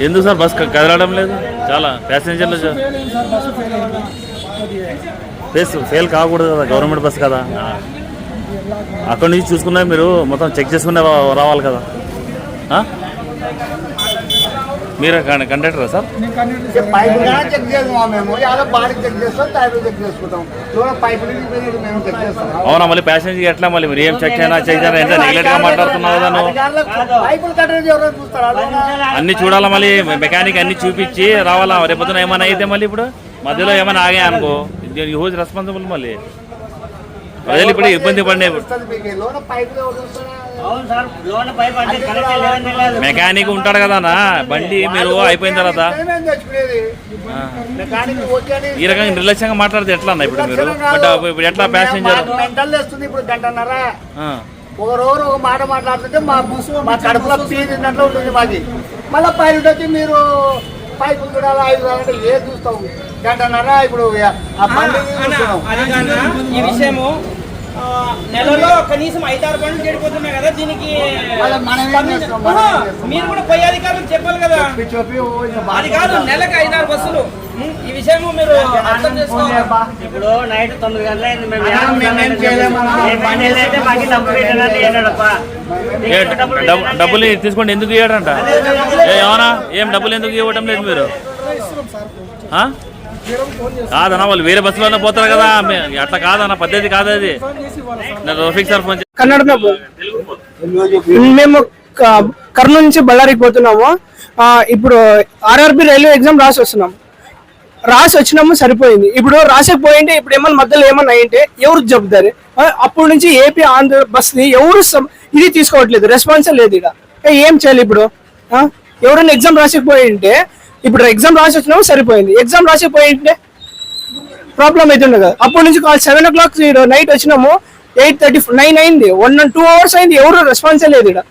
ఎందుకు sir bus కదలడం లేదు? చాలా ప్యాసింజర్లు చా- ఫెయిల్ కాకూడదు కదా గవర్నమెంట్ బస్ కదా. అక్కడి నుంచి చూసుకున్నా మీరు మొత్తం చెక్ చేసుకునే రావాలి కదా. మీరే కండక్టరా సార్? పైపు చెక్ చేస్తాం మేము. యాదో బాడీ చెక్ చేస్తాం టైర్ చెక్ చేసుకుంటాం. పైపు మేము చెక్ చేస్తాం. అవునా మళ్ళీ ప్యాసింజర్ ఎట్లా మళ్ళీ మీరు ఏం చెక్ చేయనా చెక్ చేయనా ఎంత నెగ్లెక్ట్గా మాట్లాడుతున్నావు కదా పైపులు చూస్తారు? అన్ని చూడాలా మళ్ళీ? మెకానిక్ అన్ని చూపించి రావాలా? రేపొద్దున ఏమైనా అయితే మళ్ళీ ఇప్పుడు? మధ్యలో ఏమైనా ఆగా అనుకో? హ్యూజ్ రెస్పాన్సిబుల్ మళ్ళీ. ప్రజలు ఇప్పుడు ఇబ్బంది పడినాయి మెకానిక్ ఉంటాడు కదా అన్న బండి మీరు అయిపోయిన తర్వాత. ఈ రకంగా నిర్లక్ష్యంగా మాట్లాడితే ఎట్లా అన్న ఇప్పుడు మీరు? బట్ ఇప్పుడు ఎట్లా ప్యాసింజర్ మాకు మెంటల్ వేస్తుంది ఇప్పుడు గంటన్నర. ఒక రోజు ఒక మాట మాట్లాడుతుంటే మా మా కడుపులో పీదినట్లు ఉంటుంది మాది. మళ్ళీ పైన వచ్చి మీరు పైపులు చూడాలి ఐదు చూడాలంటే ఏది చూస్తాం గంటన్నర ఇప్పుడు ఆ ఈ విషయము నెలలో కనీసం ఐదారు బండ్లు చెడిపోతున్నాయి కదా దీనికి? మీరు కూడా పై అధికారులకు చెప్పాలి కదా. అది కాదు నెలకు ఐదారు బస్సులు. ఈ విషయము మీరు అర్థం చేసుకోవాలి. ఇప్పుడు నైట్ తొమ్మిది గంటల డబ్బులు తీసుకోండి ఎందుకు ఇవ్వడంట ఏ, ఏమన్నా ఏం డబ్బులు ఎందుకు ఇవ్వటం లేదు మీరు? కాదన్నా వాళ్ళు వేరే బస్సులోనే పోతారు కదా. అట్లా కాదన్న పద్ధతి కాదు అది. రఫీక్ సార్ ఫోన్ కన్నడ మేము కర్నూలు నుంచి బళ్ళారికి పోతున్నాము. ఇప్పుడు ఆర్ఆర్బి రైల్వే ఎగ్జామ్ రాసి వస్తున్నాం. రాసి వచ్చినాము సరిపోయింది. ఇప్పుడు రాసకపోయింటే ఇప్పుడు ఏమన్నా మధ్యలో ఏమన్నా అయ్యింటే ఎవరు చెబుతారు అప్పటి నుంచి ఏపీ ఆంధ్ర బస్ని ఎవరు ఇది తీసుకోవట్లేదు. రెస్పాన్సే లేదు ఇక. ఏం చేయాలి ఇప్పుడు? ఎవరైనా ఎగ్జామ్ రాసకపోయింటే ఇప్పుడు ఎగ్జామ్ రాసి వచ్చినాము? సరిపోయింది. ఎగ్జామ్ రాసకపోయింటే ప్రాబ్లం అవుతుండే కదా. అప్పటి నుంచి call seven o'clock night వచ్చినాము. ఎయిట్ థర్టీ నైన్ అయింది. వన్ టూ అవర్స్ అయింది. ఎవరు రెస్పాన్సే లేదు ఇక్కడ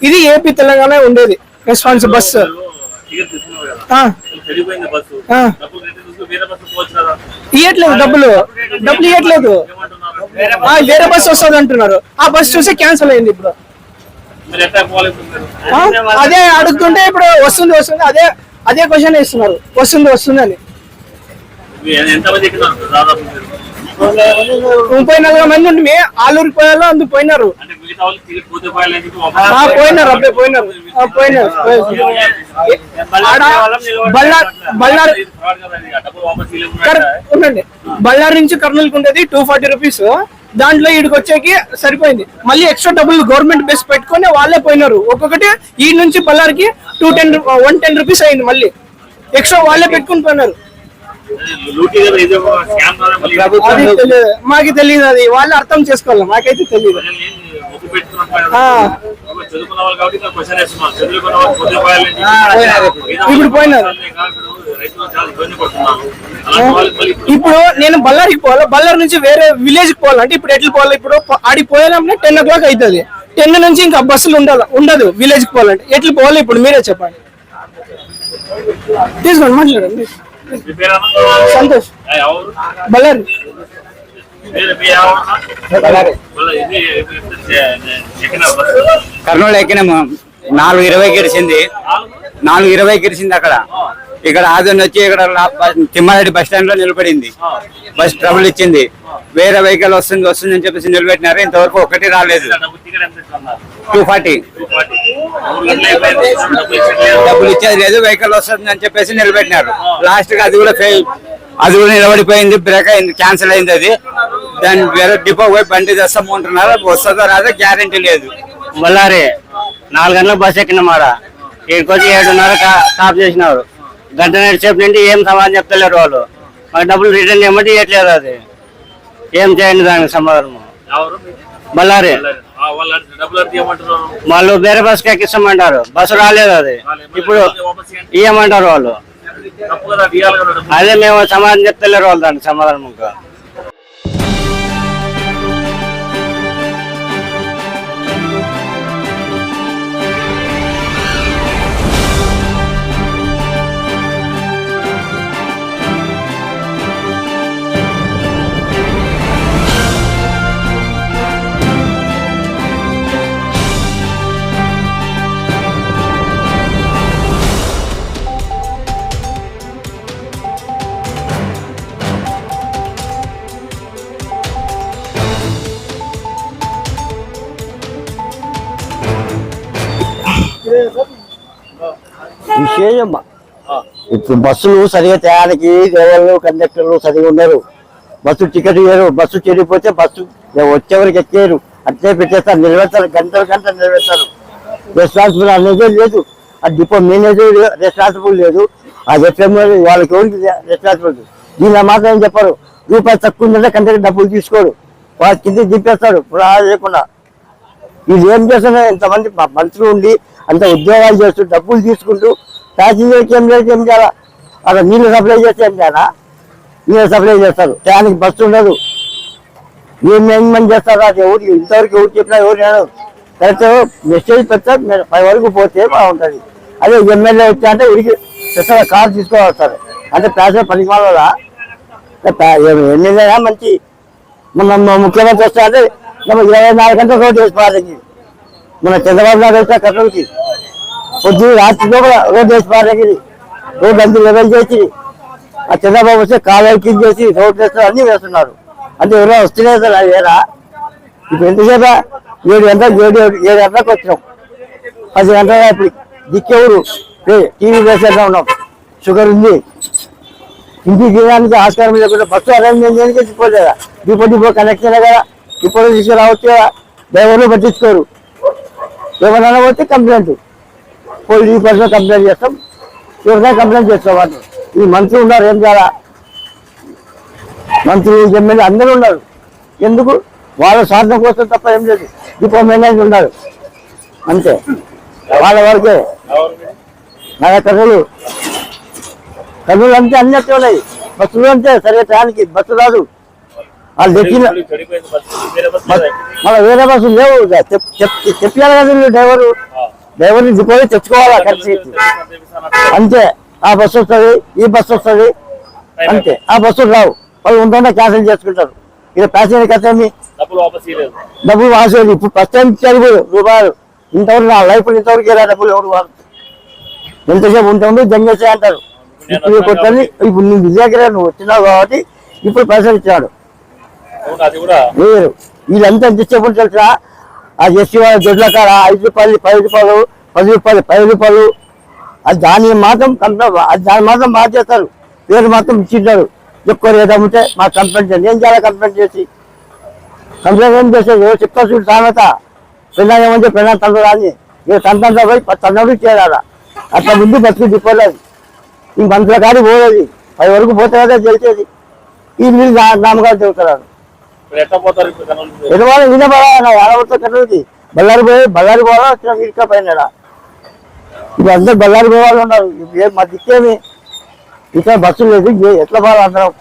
ఇది ఏపీ తెలంగాణ ఉండేది. రెస్పాన్స్ బస్సు ఆ. డబ్బులు బస్సు ఇయ్యట్లేదు డబ్బులు. డబ్బులు ఇయ్యట్లేదు. ఆ, వేరే బస్ వస్తుంది అంటున్నారు. ఆ బస్ చూసి క్యాన్సిల్ అయింది ఇప్పుడు. అదే అడుగుతుంటే ఇప్పుడు వస్తుంది వస్తుంది. అదే అదే క్వశ్చన్ ఇస్తున్నారు వస్తుంది వస్తుంది అని. మీరు ఎంతమంది ఎక్కినారు? దాదాపు మీరు? ముప్పై నలభై మంది ఉండి ఆలూరు పోయాలో అందుకు పోయినారు. పోయినారు అప్పుడే పోయినారు. పోయినారు బళ్ళార్ ఉండండి. బళ్ళారి నుంచి కర్నూలుకి ఉండేది టూ ఫార్టీ రూపీస్ దాంట్లో ఈడికి వచ్చేకి సరిపోయింది. మళ్ళీ ఎక్స్ట్రా డబ్బులు గవర్నమెంట్ బేస్ పెట్టుకొని వాళ్ళే పోయినారు. ఒక్కొక్కటి ఈ నుంచి బళ్ళారికి two ten one ten rupees అయింది మళ్ళీ. ఎక్స్ట్రా వాళ్ళే పెట్టుకుని పోయినారు. మాకు తెలియదు అది. వాళ్ళు అర్థం చేసుకోవాలి. మాకైతే తెలియదు. ఇప్పుడు పోయినారు. ఇప్పుడు నేను బళ్ళారికి పోవాలి? బళ్ళారి నుంచి వేరే విలేజ్కి పోవాలి? అంటే ఇప్పుడు ఎట్లా పోవాలి? ఇప్పుడు ఆడికి పోయాలంటే టెన్ ఓ క్లాక్ అవుతుంది టెన్ నుంచి ఇంకా బస్సులు ఉండాలి? ఉండదు. విలేజ్కి పోవాలంటే. ఎట్లా పోవాలి ఇప్పుడు? మీరే చెప్పండి. తీసుకోండి మాట్లాడండి? సంతోష్? బళ్ళారి. కర్నూలు ఎక్కినాము నాలుగు ఇరవై గిరిచింది నాలుగు ఇరవై గిరిచింది అక్కడ. ఇక్కడ ఆదోని వచ్చి ఇక్కడ తిమ్మారెడ్డి బస్ స్టాండ్లో నిలబడింది. బస్ ట్రబుల్ ఇచ్చింది. వేరే వెహికల్ వస్తుంది వస్తుంది అని చెప్పేసి నిలబెట్టినారు. ఇంతవరకు ఒకటి రాలేదు? Two forty. డబ్బులు ఇచ్చేది లేదు వెహికల్ వస్తుంది అని చెప్పేసి నిలబెట్టినారు. లాస్ట్కి అది కూడా ఫెయిల్ అది కూడా నిలబడిపోయింది బ్రేక్ అయింది క్యాన్సిల్ అయింది అది. దాని వేరే డిపో పోయి బండి తెస్తాము అంటున్నారు వస్తుందో రాదో గ్యారంటీ లేదు. బళ్ళారి నాలుగు గంటలకు బస్ ఎక్కినాం ఆడ. ఇక్కడికి వచ్చి ఏడున్నర స్టాప్ చేసినారు. గంట సేపు నుండి ఏం సమాధానం చెప్తలేరు వాళ్ళు. మాకు డబ్బులు రిటర్న్ చేయమంటే ఇవ్వట్లేదు అది. ఏం చేయండి దానికి సమాధానం? ఎవరు? బళ్ళారి వాళ్ళు వేరే బస్కి ఎక్కిస్తామంటారు. బస్సు రాలేదు. అది ఇప్పుడు. ఇవ్వమంటారు వాళ్ళు. అదే మేము సమాధానం చెప్తలేరు వాళ్ళు దానికి సమాధానం ఇంకా. విశేషం. ఇప్పుడు బస్సులు సరిగా తయారీకి డ్రైవర్లు కండక్టర్లు సరిగా ఉండరు. బస్సు టికెట్ ఇయ్యరు. బస్సు చెడిపోతే బస్సు వచ్చేవరకు ఎక్కేరు అట్లే పెట్టేస్తారు. నిలబెడతారు. గంటలు గంటలు నిలబెడతారు. రెస్పాన్సిబుల్ అనేది లేదు. ఆ డిపో మేనేజర్ రెస్పాన్సిబుల్ లేదు. ఆ ఎఫ్ఎం వాళ్ళకి ఎవరికి రెస్పాన్సిబుల్ దీనిలో మాత్రం ఏం చెప్పరు? రూపాయి తక్కువ ఉందంటే కంటే డబ్బులు తీసుకోడు వాళ్ళ కింద దింపేస్తాడు పురా లేకుండా వీళ్ళు ఏం చేస్తున్నా? ఇంతమంది మనుషులు ఉండి అంత ఉద్యోగాలు చేస్తూ డబ్బులు తీసుకుంటూ ప్యాసింజర్కి ఏం లేదు ఏం చేయాలా? అక్కడ నీళ్ళు సప్లై చేస్తే ఏం చేయాలా? నీళ్ళు సప్లై చేస్తారు. టయానికి బస్సు ఉండదు. ఏం మేనేజ్మెంట్ చేస్తారు? అది ఎవరు ఇంతవరకు ఎవరు చెప్పినా ఎవరు నేను కరెక్ట్ మెసేజ్ పెడతా మీరు ఫైవ్ వరకు పోతే బాగుంటుంది. అదే ఎమ్మెల్యే వచ్చా అంటే ఉడికి పెద్ద కార్ తీసుకోవాలి అంటే ప్యాసే పనికి వల్ల ఎమ్మెల్యేనా? మంచి మన ముఖ్యమంత్రి వస్తా అంటే ఇరవై నాలుగు గంటలు రోడ్డు వేసి మన చంద్రబాబు నాయుడు వస్తే కర్నూలుకి పొద్దు రాత్రిలో కూడా రోడ్డు వేసి పారేకి రోడ్డు అందరూ లెవెల్ చేసి ఆ చంద్రబాబు వస్తే కాలువ కింద చేసి రోడ్డు వేస్తారు అన్ని వేస్తున్నారు. అంటే ఎవరో వస్తున్నాయి సార్ అది వేరా? ఇప్పుడు ఎంతసేపా? ఏడు గంటలకు ఏడు ఏడు గంటలకు వచ్చినాం. పది గంటల ఇప్పుడు దిక్కెవరు టీవీ వేసేట్లా ఉన్నాం. షుగర్ ఉంది. ఇంటికి తీయడానికి ఆస్కారం లేకుండా బస్సు అరేంజ్మెంట్ చేయడానికి పోలేదా డిపో డిపో కనెక్షన్ కదా. ఇప్పుడు తీసుకురావచ్చు డ్రైవర్లు పట్టించుకోరు. ఎవరైనా పోతే కంప్లైంట్. పోలీస్ పర్సన్ కంప్లైంట్ చేస్తాం. ఎవరైనా కంప్లైంట్ చేస్తాం వాళ్ళు. ఈ మంత్రులు ఉన్నారు ఏం చేయాలా? మంత్రులు ఎమ్మెల్యే అందరూ ఉన్నారు. ఎందుకు? వాళ్ళ సాధన కోసం తప్ప ఏం లేదు. డిపో మేనేజ్ ఉన్నారు. అంతే. వాళ్ళ వరకే. నా కర్నూలు కర్నూలు అంతే అన్ని అట్టే ఉన్నాయి. బస్సులు అంతే సరిగా టయానికి బస్సు రాదు. వాళ్ళు బస్సు బస్సు మ- మళ్ళీ వేరే బస్సులు లేవు. చెప్పాలి కదా డ్రైవరు. డ్రైవర్ని దిపోయి తెచ్చుకోవాలా ఖర్చు అంతే. ఆ బస్సు వస్తుంది ఈ బస్సు వస్తుంది. అంతే. ఆ బస్సులు రావు. వాళ్ళు ఉంటుండే క్యాన్సిల్ చేసుకుంటారు. ఇక ప్యాసింజర్ కథ డబ్బులు వాసేది ఇప్పుడు ఫస్ట్ టైం ఇచ్చారు రూపాయలు. ఇంతవరకు నా లైఫ్ ఇంతవరకు ఇలా డబ్బులు ఎవరు వాడు ఎంతసేపు ఉంటుంది? జంగేసే అంటారు ఇప్పుడు కొట్టని ఇప్పుడు నీ విజయగిరి నువ్వు వచ్చినావు కాబట్టి ఇప్పుడు పైసలు ఇచ్చాడు లేరు వీళ్ళంతా ఎంత తెలుసా ఆ ఎస్సీ వాళ్ళ దొడ్ల కాడ ఐదు రూపాయలు పది రూపాయలు పది రూపాయలు పది రూపాయలు అది దాని మాత్రం కంప్లైంట్ అది మాత్రం బాగా చేస్తారు పేరు మాత్రం ఇచ్చింటారు. ఎక్కువ ఏదమ్ముంటే మాకు కంప్లైంట్ చేయండి. ఏం చేయాలి కంప్లైంట్ చేసి? కంప్లైంట్ ఏం చేసేది? ఏవో చెప్తా చూడు సామెత. పిల్లలు ఏమంటే పిల్లలు తండ్రి రాని. మీరు తండ్రి పోయి తండ్రి చేయాలా అట్లా ముందు బతుకు దిక్కోలేదు ఈ అంతలో కానీ పోలేదు. పది వరకు పోతే కదా తెలిసేది ఈ మీరు నామగారు చెబుతున్నారు. కట్టడికి బళ్ళారి పోయి బళ్ళారి పోవాలా వచ్చిన వీరికా పైన ఇప్పుడు అందరు బళ్ళారి పోవాలి ఉన్నారు. మా దిక్కేమి ఇక్కడ బస్సులు లేదు ఎట్లా పోవాలి అందరం?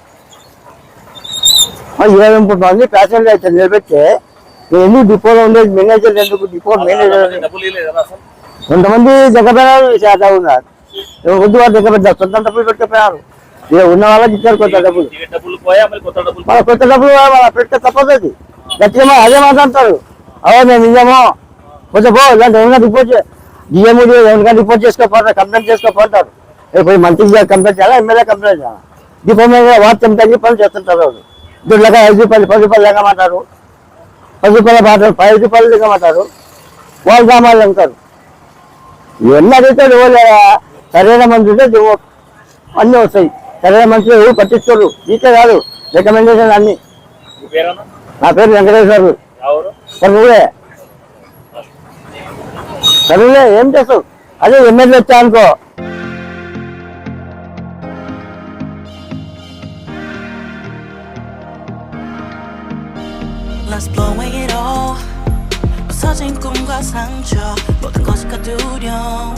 ఇరవై ముప్పై మంది ప్యాసింజర్లు అయితే నేను ఎందుకు డిపోలో ఉండేది? మేనేజర్ ఎందుకు? డిపో మేనేజర్ కొంతమంది దగ్గర ఉన్నారు. వద్దు వాళ్ళు దగ్గర పెట్టారు సొంత డబ్బులు పెట్టకపోయారు ఇక ఉన్న వాళ్ళకి ఇచ్చారు కొత్త డబ్బులు. మన కొత్త డబ్బులు వాళ్ళ పెట్టే తప్పదు. అది గట్టిగా అదే మాట్లాడతారు అవో మేము నిజమో? కొంచెం పో ఇలాంటి ఎవరిగా రిపోర్ట్ డిఎం ఎవరిగా రిపోర్ట్ చేసుకోపోతారు కంప్లైంట్ చేసుకోపోతారు. ఇప్పుడు మంత్రి కంప్లైంట్ చేయాలా ఎమ్మెల్యే కంప్లైంట్ చేయాలా? దీపం వాట్సాప్ తగ్గి పనులు చేస్తుంటారు వాళ్ళు. దుడ్లగా ఐదు రూపాయలు పది రూపాయలు లెక్కమంటారు పది రూపాయల బాటలు పది రూపాయలు లెక్కమంటారు వాళ్ళు సామాన్లు అమ్ముతారు. ఇవన్నీ అడుగుతాడు ఎవరు సరైన మంది ఉంటే అన్నీ వస్తాయి. సరైన మనుషులు ఎవరు పట్టించుకోరు నీకే కాదు రికమెండేషన్ అన్ని మీ పేరేనా నా పేరు వెంకటేశ్వరు ఎవరు కర్నూలే కర్నూలే ఏం చేస్తావు అదే ఎమ్మెల్యే వచ్చా అనుకో Let's blow away it all 부서진 꿈과 상처 모든 것이 가두려움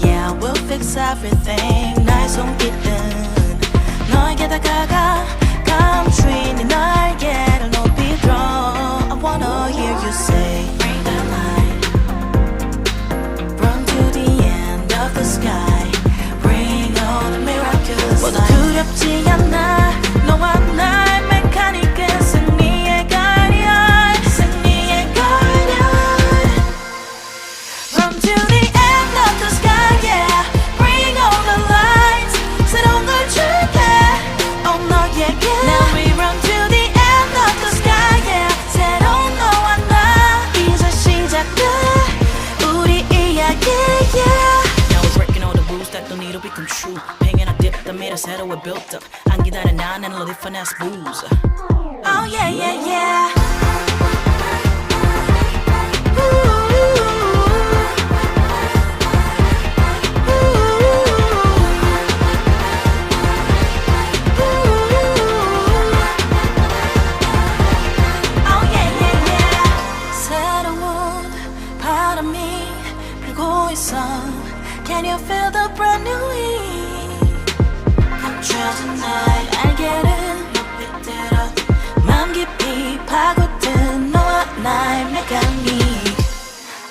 Yeah, we'll fix everything 나의 손길은 너에게 다가가 감추인 네 날개를 높이 들어 ass booze. Oh, yeah, yeah, yeah. Oh, Can you feel the brand new heat? Come chill tonight.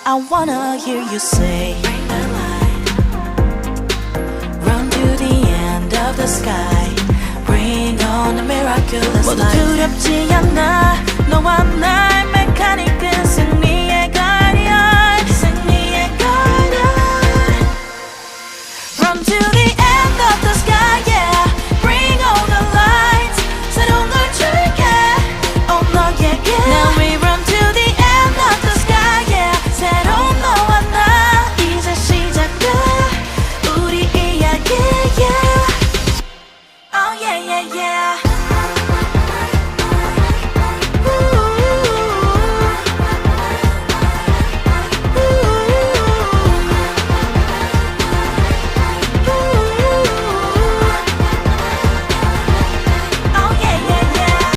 I wanna hear you say Bring the light Run to the end of the sky. Bring on the miraculous light